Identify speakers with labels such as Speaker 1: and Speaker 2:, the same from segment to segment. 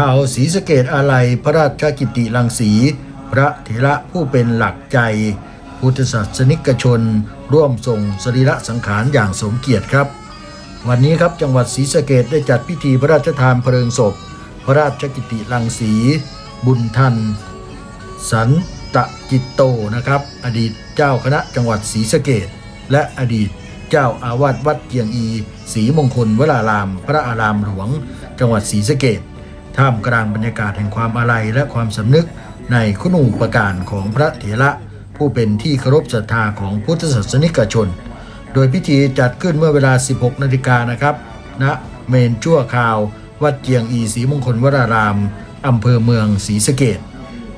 Speaker 1: ชาวศรีสะเกดอาลัยพระราชกิติรังสี พระเถระผู้เป็นหลักใจ พุทธศาสนิกชน ร่วมส่งสรีระสังขารอย่างสมเกียรติครับ วันนี้ครับจังหวัดศรีสะเกดได้จัดพิธีพระราชทานเพลิงศพ พระราชกิติรังสี บุญทัน สันตะจิตโตนะครับ อดีตเจ้าคณะจังหวัดศรีสะเกดและอดีตเจ้าอาวาสวัดเกียงอีศรีมงคลวราราม พระอารามหลวง จังหวัดศรีสะเกด ท่ามกลางบรรยากาศแห่งความอาลัยและความสำนึกในคุณูปการของพระเถระผู้เป็นที่เคารพศรัทธาของพุทธศาสนิกชน โดยพิธีจัดขึ้นเมื่อเวลา 16 นาฬิกานะครับณเมนชั่วคราว วัดเจียงอีศรีมงคลวรารามอำเภอเมืองศรีสะเกด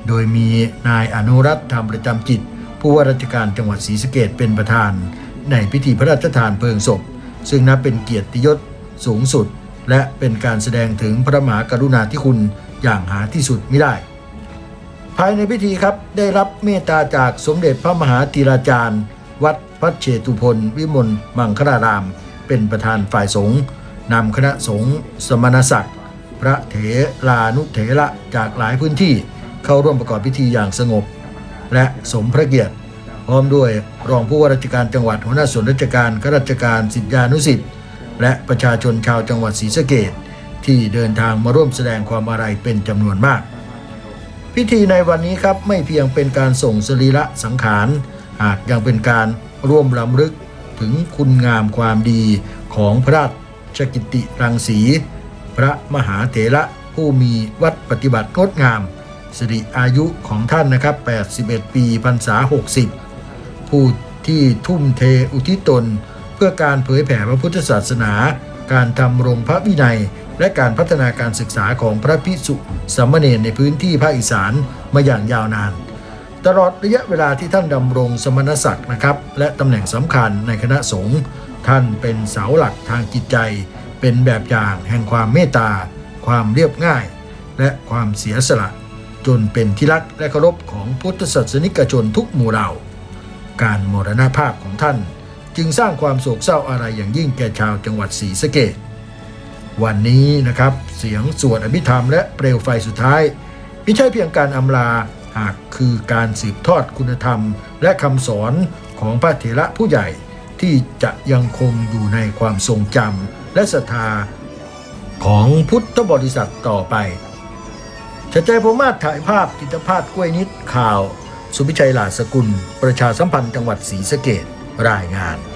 Speaker 1: โดยมีนายอนุรัตน์ธรรมประจำจิต ผู้ว่าราชการจังหวัดศรีสะเกดเป็นประธาน ในพิธีพระราชทานเพลิงศพ ซึ่งนับเป็นเกียรติยศสูงสุด และเป็นการแสดงถึงพระมหากรุณาธิคุณอย่างหาที่สุดไม่ได้ ภายในพิธีครับได้รับเมตตาจากสมเด็จพระมหาธีราจารย์ วัดพระเชตุพนวิมลมังคลาราม เป็นประธานฝ่ายสงฆ์นำคณะสงฆ์สมณศักดิ์ พระเถรานุเถระจากหลายพื้นที่เข้าร่วมประกอบพิธีอย่างสงบ และสมพระเกียรติ พร้อมด้วยรองผู้ว่าราชการจังหวัดหัวหน้าส่วนราชการข้าราชการสิทธิานุสิทธิ์ และประชาชนชาวจังหวัดศรีสะเกดที่เดินทางมาร่วมแสดงความอาลัยเป็นจำนวนมาก พิธีในวันนี้ครับไม่เพียงเป็นการส่งสรีระสังขารหากยังเป็นการร่วมลำลึกถึงคุณงามความดีของพระราชกิติรังสี พระมหาเถระผู้มีวัดปฏิบัติงดงาม สิริอายุของท่านนะครับ 81 ปีพรรษา 60 ผู้ที่ทุ่มเทอุทิศตน พื่อการเผยแผ่พระพุทธศาสนา การทำรงพระวินัย และการพัฒนาการศึกษาของพระภิกษุสามเณรในพื้นที่ภาคอีสานมาอย่างยาวนาน ตลอดระยะเวลาที่ท่านดำรงสมณศักดิ์นะครับ และตำแหน่งสำคัญในคณะสงฆ์ท่านเป็นเสาหลักทางจิตใจ เป็นแบบอย่างแห่งความเมตตา ความเรียบง่าย และความเสียสละ จนเป็นที่รักและเคารพของพุทธศาสนิกชนทุกหมู่เหล่า การมรณภาพของท่าน จึงสร้างความโศกเศร้าอะไรอย่างยิ่งแก่ชาวจังหวัดศรีสะเกษวันนี้นะครับเสียงสวดอภิธรรมและเปลวไฟสุดท้ายไม่ใช่เพียงการอำลาหากคือการสืบทอดคุณธรรม และคำสอนของพระเถระผู้ใหญ่ที่จะยังคงอยู่ในความทรงจำและศรัทธาของพุทธบริษัทต่อไปชัดใจผมมาศถ่ายภาพกิตภาพกล้วยนิดข่าว สุพิชัยหลาสกุล ประชาสัมพันธ์จังหวัดศรีสะเกดรายงาน